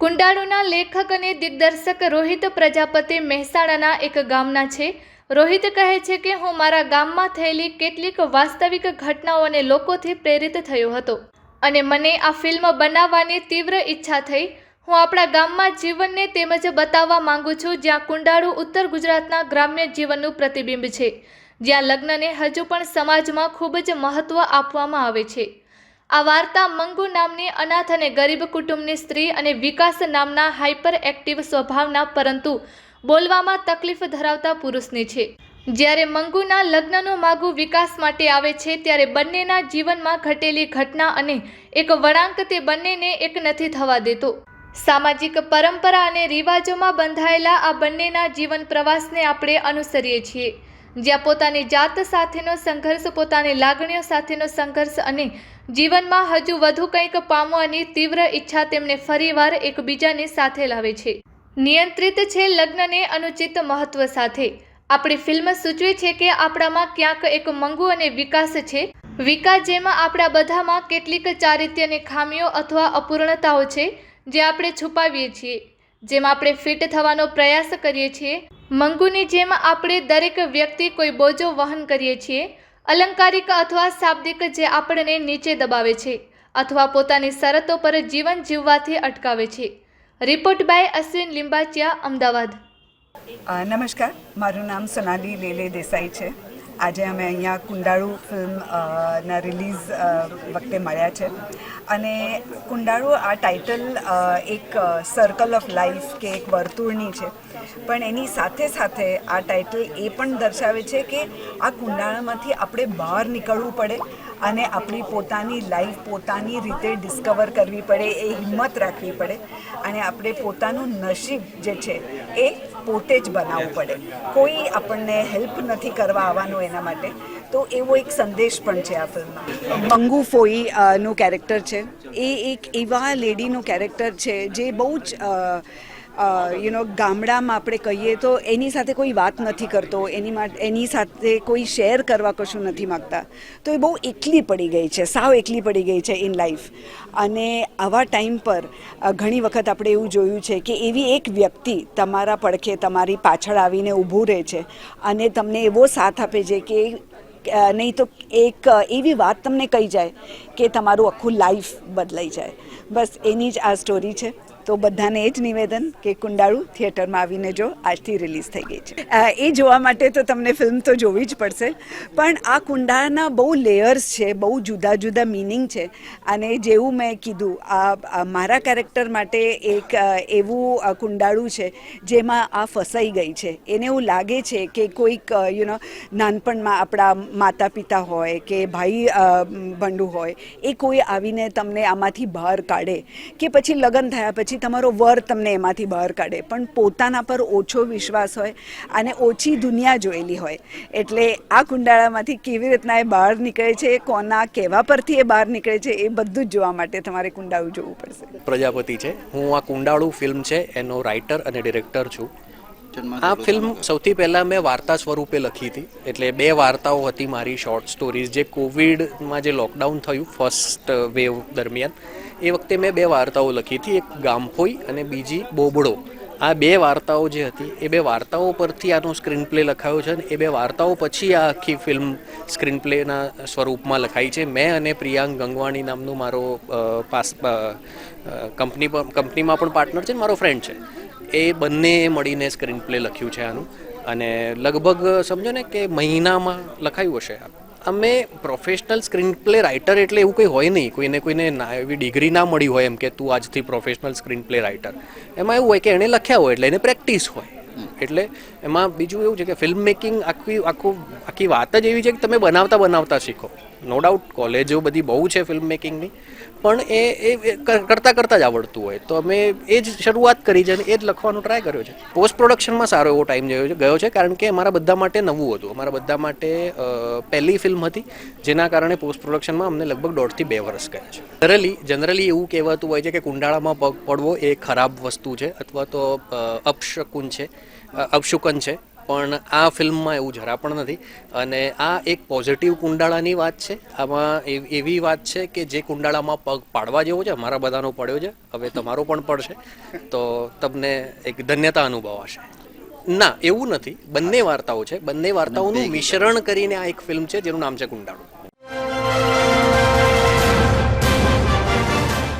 કુંડાળુના લેખક અને દિગ્દર્શક રોહિત પ્રજાપતિ મહેસાણાના એક ગામના છે. રોહિત કહે છે કે, હું મારા ગામમાં થયેલી કેટલીક વાસ્તવિક ઘટનાઓ અને લોકોથી પ્રેરિત થયો હતો અને મને આ ફિલ્મ બનાવવાની તીવ્ર ઈચ્છા થઈ. હું આપણા ગામમાં જીવનને તેમજ બતાવવા માંગુ છું, જ્યાં કુંડાળુ ઉત્તર ગુજરાતના ગ્રામ્ય જીવનનું પ્રતિબિંબ છે. જ્યાં લગ્નને હજુ પણ સમાજમાં ખૂબ જ મહત્ત્વ આપવામાં આવે છે. આ વાર્તા મંગુ નામની અનાથ અને ગરીબ કુટુંબની સ્ત્રી અને વિકાસ નામના હાઇપર એક્ટિવ સ્વભાવના પરંતુ બોલવામાં તકલીફ ધરાવતા પુરુષની છે. જ્યારે મંગુના લગ્નનું માગું વિકાસ માટે આવે છે, ત્યારે બંનેના જીવનમાં ઘટેલી ઘટના અને એક વળાંક તે બંનેને એક નથી થવા દેતો. સામાજિક પરંપરા અને રિવાજોમાં બંધાયેલા આ બંનેના જીવન પ્રવાસને આપણે અનુસરીએ છીએ. જ્યાં પોતાની જાત સાથેનો સંઘર્ષ, પોતાની લાગણીઓ સાથેનો સંઘર્ષ અને જીવનમાં હજુ વધુ કંઈક પામવાની તીવ્ર ઈચ્છા તેમને ફરીવાર એકબીજાની સાથે લાવે છે. નિયંત્રિત છે લગ્નને અનુચિત મહત્વ સાથે. આપણી ફિલ્મ સૂચવે છે કે આપણામાં ક્યાંક એક મંગુ અને વિકાસ છે. વિકાસ જેમાં આપણા બધામાં કેટલીક ચારિત્ર્યની ખામીઓ અથવા અપૂર્ણતાઓ છે, જે આપણે છુપાવીએ છીએ. જેમ આપણે ફિટ થવાનો પ્રયાસ કરીએ છીએ. મંગુની જેમ આપણે દરેક વ્યક્તિ કોઈ બોજો વહન કરીએ છીએ. અલંકારિક અથવા શાબ્દિક જે આપણને નીચે દબાવે છે અથવા પોતાની શરતો પર જીવન જીવવાથી અટકાવે છે. Report by Ashwin Limbachiya, Ahmedabad. નમસ્કાર. મારું નામ સોનાલી લેલે દેસાઈ છે. આજે અમે અહીંયા કુંડાળુ ફિલ્મ ના રિલીઝ વખતે મળ્યા છે. અને કુંડાળુ આ ટાઇટલ એક સર્કલ ઓફ લાઈફ કે એક વર્તુળની છે. પણ એની સાથે સાથે આ ટાઇટલ એ પણ દર્શાવે છે કે આ કુંડાળામાંથી આપણે બહાર નીકળવું પડે અને આપણી પોતાની લાઈફ પોતાની રીતે ડિસ્કવર કરવી પડે, એ હિંમત રાખવી પડે. અને આપણે પોતાનું નસીબ જે છે એ પોતે જ બનાવવું પડે. કોઈ આપણને હેલ્પ નથી કરવા આવવાનું એના માટે. તો એવો એક સંદેશ પણ છે આ ફિલ્મમાં. મંગુ ફોઈ નું કેરેક્ટર છે. એ એક એવા લેડીનું કેરેક્ટર છે જે બહુ જ યુ નો ગામડામાં આપણે કહીએ તો એની સાથે કોઈ વાત નથી કરતો, એની માટે એની સાથે કોઈ શેર કરવા કશું નથી માગતા. તો એ બહુ એકલી પડી ગઈ છે, સાવ એકલી પડી ગઈ છે ઇન લાઈફ અને આવા ટાઈમ પર ઘણી વખત આપણે એવું જોયું છે કે એવી એક વ્યક્તિ તમારા પડખે તમારી પાછળ આવીને ઊભું રહે છે અને તમને એવો સાથ આપે છે કે નહીં તો એક એવી વાત તમને કહી જાય કે તમારું આખું લાઈફ બદલાઈ જાય. બસ એની જ આ સ્ટોરી છે. તો બધાને એ જ નિવેદન કે કુંડાળુ થિયેટરમાં આવીને જો આજથી રિલીઝ થઈ ગઈ છે. એ જોવા માટે તો તમને ફિલ્મ તો જોવી જ પડશે, પણ આ કુંડાળના બહુ લેયર્સ છે, બહુ જુદા જુદા મિનિંગ છે. અને જેવું મેં કીધું, આ મારા કેરેક્ટર માટે એક એવું કુંડાળું છે, જેમાં આ ફસાઈ ગઈ છે. એને એવું લાગે છે કે કોઈક યુ નો નાનપણમાં આપણા માતા પિતા હોય કે ભાઈ ભંડુ હોય, એ કોઈ આવીને તમને આમાંથી બહાર કાઢે કે પછી લગ્ન થયા પછી તમારો વર તમને એમાંથી બહાર કાઢે. પણ પોતાના પર ઓછો વિશ્વાસ હોય અને ઓછી દુનિયા જોયેલી હોય. એટલે આ કુંડાળામાંથી કેવી રીતના એ બહાર નીકળે છે કોના કહેવા પરથી એ બહાર નીકળે છે એ બધું જ જોવા માટે તમારે કુંડાળું જોવું પડશે. પ્રજાપતિ છે. હું આ કુંડાળું ફિલ્મ છે એનો રાઇટર અને ડિરેક્ટર છું. આ ફિલ્મ સૌથી પહેલાં મેં વાર્તા સ્વરૂપે લખી હતી. એટલે બે વાર્તાઓ હતી મારી શોર્ટ સ્ટોરીઝ જે કોવિડમાં જે લોકડાઉન થયું ફર્સ્ટ વેવ દરમિયાન એ વખતે મેં બે વાર્તાઓ લખી હતી. એક ગામફોઈ અને બીજી બોબડો. આ બે વાર્તાઓ જે હતી, એ બે વાર્તાઓ પરથી આનો સ્ક્રીન પ્લે લખાયો છે અને એ બે વાર્તાઓ પછી આ આખી ફિલ્મ સ્ક્રીન પ્લેના સ્વરૂપમાં લખાઈ છે. મેં અને પ્રિયાંક ગંગવાણી નામનો મારો પાસ કંપની કંપનીમાં પણ પાર્ટનર છે મારો ફ્રેન્ડ છે. એ બંને મળીને સ્ક્રીન પ્લે લખ્યું છે આનું. અને લગભગ સમજો ને કે મહિનામાં લખાયું હશે અમે પ્રોફેશનલ સ્ક્રીન પ્લે રાઇટર એટલે એવું કંઈ હોય નહીં. કોઈને કોઈને ના, એવી ડિગ્રી ના મળી હોય એમ કે તું આજથી પ્રોફેશનલ સ્ક્રીન પ્લે રાઇટર એમાં એવું હોય કે એણે લખ્યા હોય એટલે એને પ્રેક્ટિસ હોય. એટલે એમાં બીજું એવું છે કે ફિલ્મ મેકિંગ આખી, આખું, આખી વાત જ એવી છે કે તમે બનાવતા બનાવતા શીખો. નો ડાઉટ કોલેજો બધી બહુ છે ફિલ્મ મેકિંગની પણ એ એ કરતાં કરતાં જ આવડતું હોય. તો અમે એ જ શરૂઆત કરી છે અને એ જ લખવાનો ટ્રાય કર્યો છે. પોસ્ટ પ્રોડક્શનમાં સારો એવો ટાઈમ ગયો છે ગયો છે, કારણ કે અમારા બધા માટે નવું હતું. અમારા બધા માટે પહેલી ફિલ્મ હતી, જેના કારણે પોસ્ટ પ્રોડક્શનમાં અમને લગભગ દોઢથી બે વર્ષ ગયા છે. જનરલી જનરલી એવું કહેવાતું હોય છે કે કુંડાળામાં પગ પડવો એ ખરાબ વસ્તુ છે, અથવા તો અપશકુન છે અપશુકન છે. પણ આ ફિલ્મમાં એવું જરા પણ નથી. અને આ એક પોઝિટિવ કુંડાળાની વાત છે. આમાં એવ- એવી વાત છે કે જે કુંડાળામાં પગ પાડવા જેવો છે મારા બધાનો પડ્યો છે હવે તમારો પણ પડશે. તો તમને એક ધન્યતા અનુભવાશે ના એવું નથી. બંને વાર્તાઓ છે. બંને વાર્તાઓનું મિશ્રણ કરીને આ એક ફિલ્મ છે જેનું નામ છે કુંડાળું.